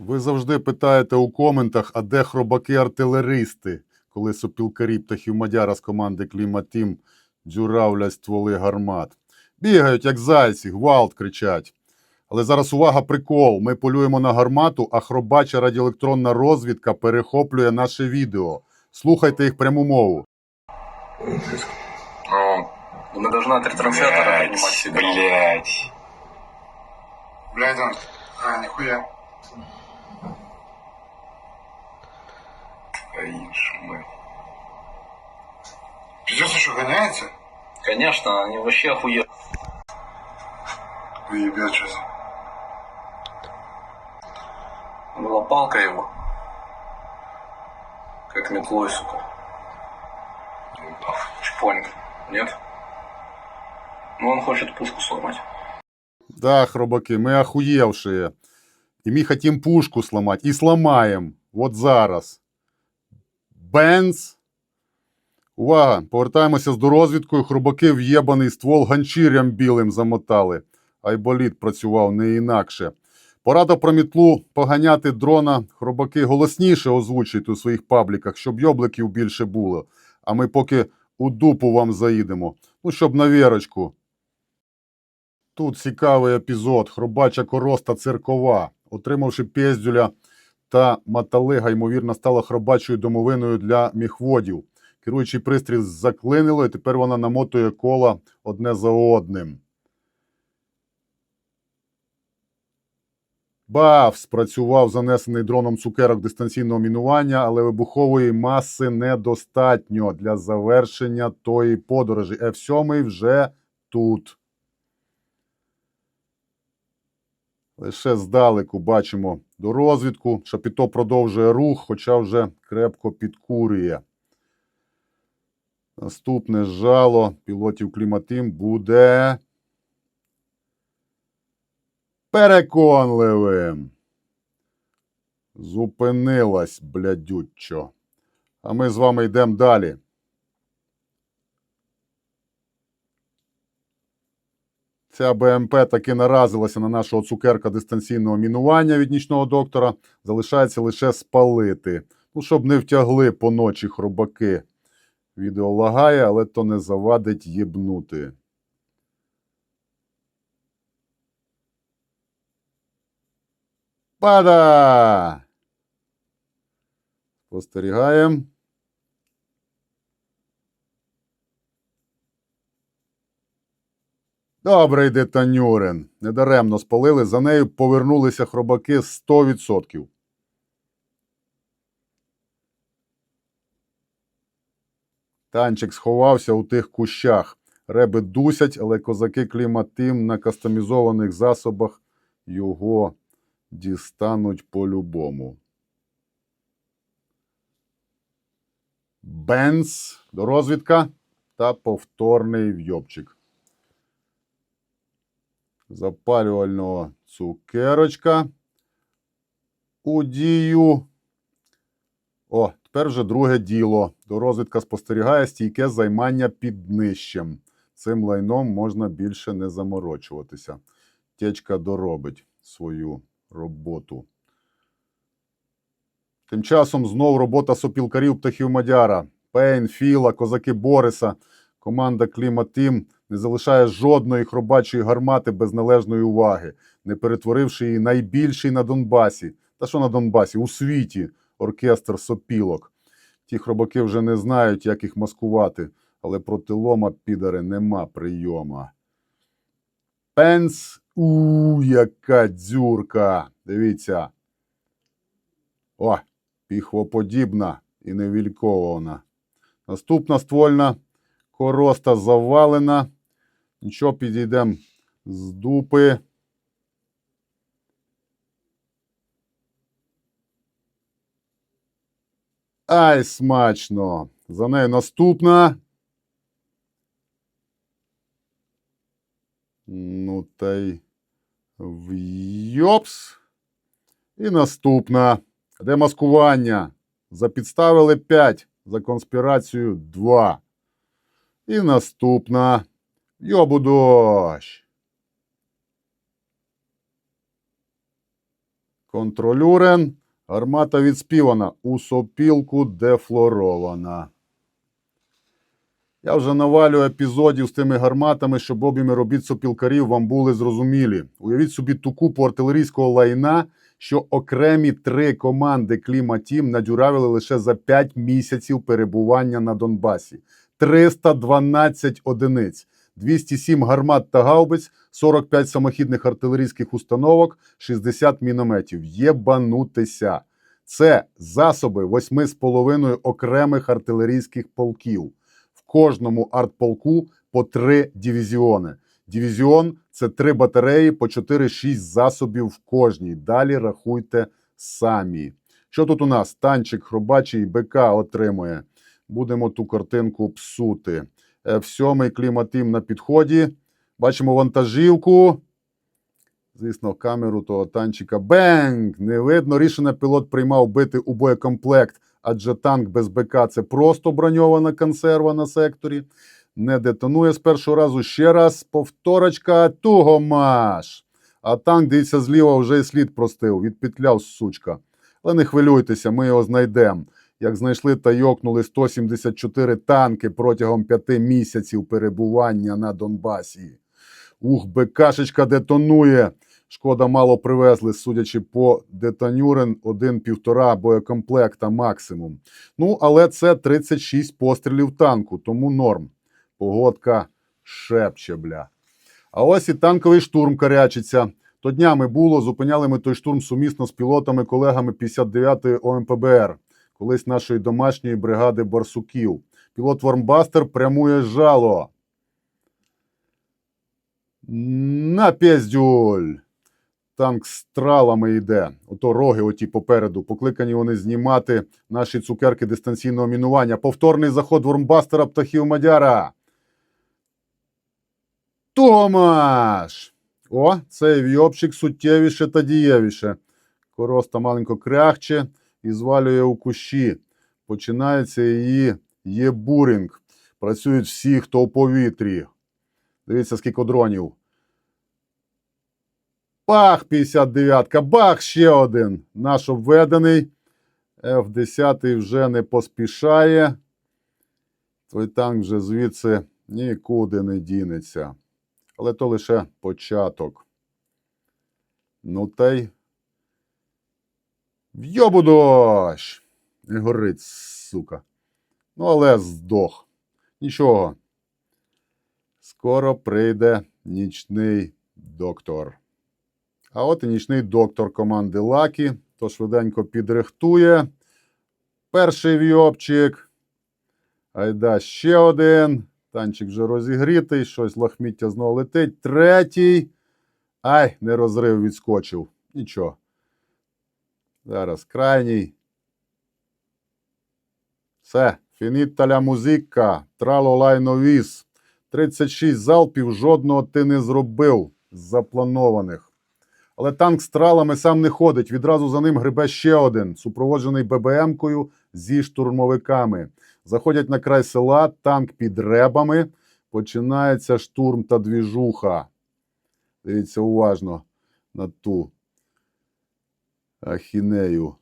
Ви завжди питаєте у коментах, а де хробаки-артилеристи, коли сопілкарі птахів Мадяра з команди Кліматім дзюравлять стволи гармат. Бігають, як зайці, гвалт кричать. Але зараз увага, прикол. Ми полюємо на гармату, а хробача радіоелектронна розвідка перехоплює наше відео. Слухайте їх пряму мову. Ну, должны от ретранслятора принимать сигнал. блять. Блядь, он. А, нихуя. Твою ж мать. Пиздец, что, гоняется? Конечно, они вообще охуенно. Ебет сейчас. Была палка его. Как метлой, сука. Чпонь. Нет? Ну, он хочет пушку сломать. Да, хробаки, ми охуєвшие. І ми хотім пушку сломати. І сломаємо. Вот зараз. Бенц. Увага! Повертаємося з дорозвідкою. Хробаки в'єбаний ствол ганчірям білим замотали. Айболіт працював не інакше. Порада про мітлу поганяти дрона. Хробаки голосніше озвучують у своїх пабліках, щоб йобликів більше було. А ми поки у дупу вам заїдемо. Ну, щоб на вірочку. Тут цікавий епізод. Хробача короста циркова, отримавши пєздюля та маталига, ймовірно, стала хробачою домовиною для міхводів. Керуючий пристрій заклинило, і тепер вона намотує кола одне за одним. Баф спрацював занесений дроном цукерок дистанційного мінування, але вибухової маси недостатньо для завершення тої подорожі. F7 вже тут. Лише здалеку бачимо до розвідку. Шапіто продовжує рух, хоча вже крепко підкурює. Наступне жало пілотів Кліматим буде переконливим. Зупинилась, блядючо. А ми з вами йдемо далі. Ця БМП таки наразилася на нашого цукерка дистанційного мінування від нічного доктора. Залишається лише спалити. Ну, щоб не втягли по ночі хробаки. Відео лагає, але то не завадить єбнути. Пада! Спостерігаємо. Добре йде Танюрин. Недаремно спалили. За нею повернулися хробаки 100%. Танчик сховався у тих кущах. Реби дусять, але козаки кліматим на кастомізованих засобах його дістануть по-любому. Бенц до розвідка та повторний вйобчик. Запалювального цукерочка. У дію. О, тепер вже друге діло. Дорозвідка спостерігає стійке займання під днищем. Цим лайном можна більше не заморочуватися. Течка доробить свою роботу. Тим часом знов робота сопілкарів птахів Мадяра. Пейн, Філа, козаки Бориса, команда Кліматим не залишає жодної хробачої гармати без належної уваги, не перетворивши її найбільший на Донбасі. Та що на Донбасі? У світі оркестр сопілок. Ті хробаки вже не знають, як їх маскувати, але проти лома підари нема прийома. Пенс. У, яка дзюрка. Дивіться. О, піхвоподібна і невількована. Наступна ствольна короста завалена. Нічого, підійдемо з дупи. Ай, смачно. За нею наступна. Ну та й вйопс. І наступна. Де маскування? Запідставили 5, за конспірацію 2. І наступна. Йобу дощ. Контролюрен. Гармата відспівана. У сопілку дефлорована. Я вже навалю епізодів з тими гарматами, щоб обійми робіт сопілкарів вам були зрозумілі. Уявіть собі ту купу артилерійського лайна, що окремі три команди Кліматім надюравили лише за 5 місяців перебування на Донбасі. 312 одиниць, 207 гармат та гаубиць, 45 самохідних артилерійських установок, 60 мінометів. Єбанутися. Це засоби 8,5 окремих артилерійських полків. В кожному артполку по три дивізіони. Дивізіон це три батареї по 4-6 засобів в кожній. Далі рахуйте самі. Що тут у нас? Танчик хробачий БК отримує. Будемо ту картинку псути. Е, Сьомий кліматим на підході. Бачимо вантажівку. Звісно, камеру того танчика. Бенг! Не видно. Рішення пілот приймав бити у боєкомплект, адже танк без БК це просто броньована консерва на секторі. Не детонує з першого разу. Ще раз повторочка. Тугомаш. А танк, дивіться, зліва вже і слід простив. Відпетляв сучка. Але не хвилюйтеся, ми його знайдемо. Як знайшли та йокнули 174 танки протягом п'яти місяців перебування на Донбасі. Ух, БКшечка детонує. Шкода мало привезли, судячи по детонюрен, один-півтора боєкомплекта максимум. Ну, але це 36 пострілів танку, тому норм. Погодка шепче, бля. А ось і танковий штурм карячиться. То днями було, зупиняли ми той штурм сумісно з пілотами-колегами 59-ї ОМПБР, колись нашої домашньої бригади барсуків. Пілот Вормбастер прямує жало. На піздюль! Танк з тралами йде. Ото роги оті попереду. Покликані вони знімати наші цукерки дистанційного мінування. Повторний заход Вормбастера птахів Мадяра. Томаш! О, цей вйобчик суттєвіше та дієвіше. Короста маленько кряхче і звалює у кущі. Починається її єбурінг. Працюють всі, хто у повітрі. Дивіться, скільки дронів. Бах, 59-ка, бах, ще один. Наш обведений. F-10 вже не поспішає. Той танк вже звідси нікуди не дінеться. Але то лише початок. Ну та й. Не горить, сука. Ну, але здох. Нічого. Скоро прийде нічний доктор. А от і нічний доктор команди Лакі. То швиденько підрихтує. Перший вйобчик. Айда ще один. Танчик вже розігрітий, щось лахміття знову летить. Третій. Ай, не розрив відскочив. Нічого. Зараз крайній. Все. Фініта ля музика. Трало лайновіс. 36 залпів жодного ти не зробив з запланованих. Але танк з тралами сам не ходить. Відразу за ним грибе ще один, супроводжений ББМ-кою зі штурмовиками. Заходять на край села, танк під ребами. Починається штурм та двіжуха. Дивіться уважно на ту ахінею.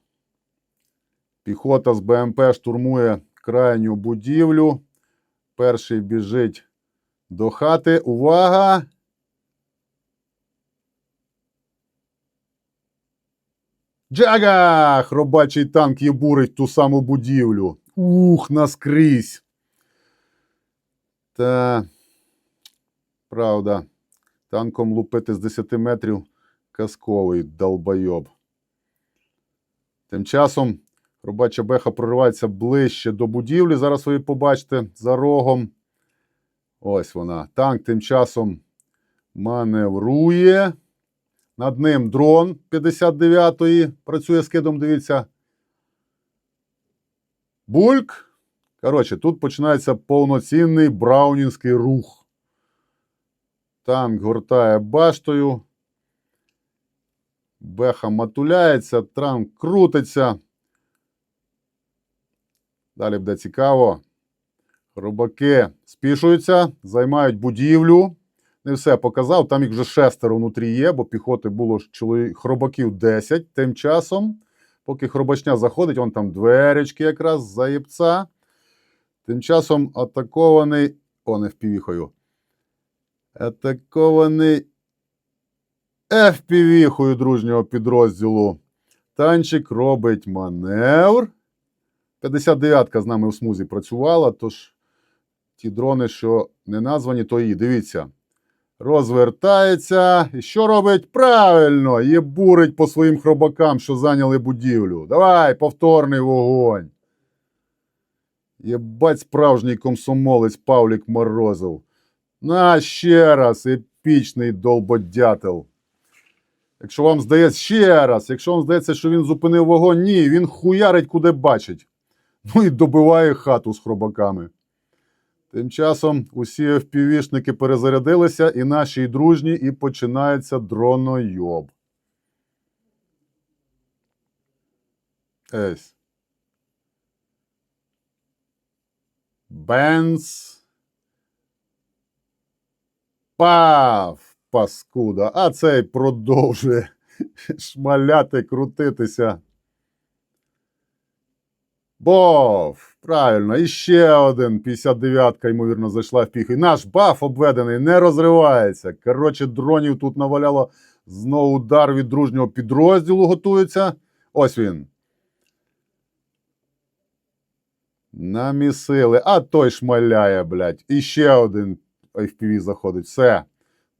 Піхота з БМП штурмує крайню будівлю. Перший біжить до хати. Увага! Джага! Хробачий танк єбурить ту саму будівлю. Ух, наскрізь. Та правда, танком лупити з 10 метрів казковий долбойоб. Тим часом робача беха проривається ближче до будівлі. Зараз ви побачите за рогом. Ось вона. Танк тим часом маневрує. Над ним дрон 59-ї. Працює скидом, дивіться. Бульк. Коротше, тут починається повноцінний браунінський рух. Танк гортає баштою. Беха матуляється, танк крутиться. Далі буде цікаво. Рубаки спішуються, займають будівлю. Не все показав, там їх вже шестеро внутрі є, бо піхоти було хробаків 10 тим часом. Поки хробачня заходить, вон там дверечки якраз за єпца. Тим часом атакований. О, не впівіхою. Атакований FPV-хою дружнього підрозділу. Танчик робить маневр. 59-ка з нами у смузі працювала, тож ті дрони, що не названі, то і дивіться. Розвертається. І що робить? Правильно! Єбурить по своїм хробакам, що зайняли будівлю. Давай, повторний вогонь. Єбать справжній комсомолець Павлік Морозов. На ще раз, епічний долбодятел. Якщо вам здається ще раз, якщо вам здається, що він зупинив вогонь, ні, він хуярить куди бачить. Ну і добиває хату з хробаками. Тим часом усі FPV-шники перезарядилися, і наші і дружні, і починається дронойоб. Есь. Бенц. Пав, паскуда. А цей продовжує шмаляти, крутитися. Бов! Правильно, і ще один 59-ка, ймовірно, зайшла в піх. І наш баф обведений не розривається. Коротше, дронів тут наваляло. Знову удар від дружнього підрозділу готується. Ось він. Намісили. А той шмаляє, блядь. І ще один FPV заходить. Все.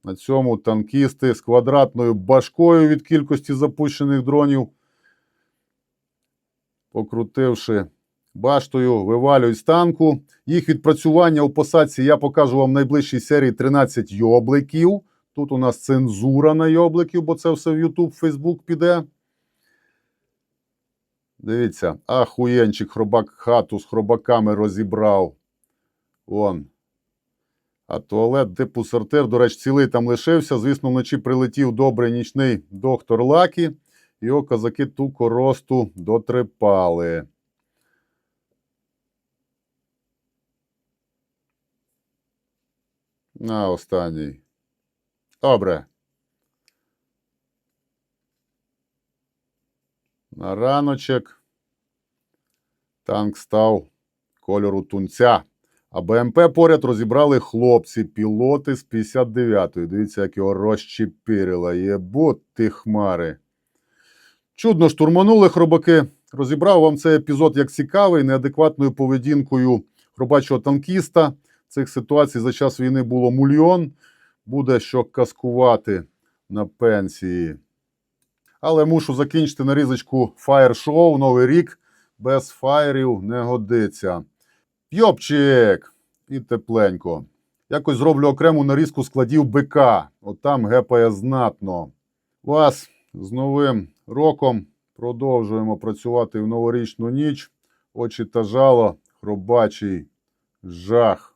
На цьому танкісти з квадратною башкою від кількості запущених дронів, покрутивши баштою, вивалюють з танку. Їх відпрацювання у посадці я покажу вам в найближчій серії 13 йобликів. Тут у нас цензура на йобликів, бо це все в YouTube, Facebook піде. Дивіться, ахуєнчик хробак хату з хробаками розібрав. Вон. А туалет типу сортир, до речі, цілий там лишився. Звісно, вночі прилетів добрий нічний доктор Лакі. Його козаки ту коросту дотрепали. На останній. Добре. На раночок танк став кольору тунця. А БМП поряд розібрали хлопці, пілоти з 59-ї. Дивіться, як його розчепірило. Єбут ти хмари. Чудно штурманули хробаки. Розібрав вам цей епізод як цікавий, неадекватною поведінкою хробачого танкіста. Цих ситуацій за час війни було мільйон. Буде що каскувати на пенсії. Але мушу закінчити нарізочку фаєр-шоу, новий рік. Без фаєрів не годиться. Йопчик! І тепленько. Якось зроблю окрему нарізку складів БК. От там гепає знатно. Вас з новим роком продовжуємо працювати в новорічну ніч. Очі та жало, хробачий жах.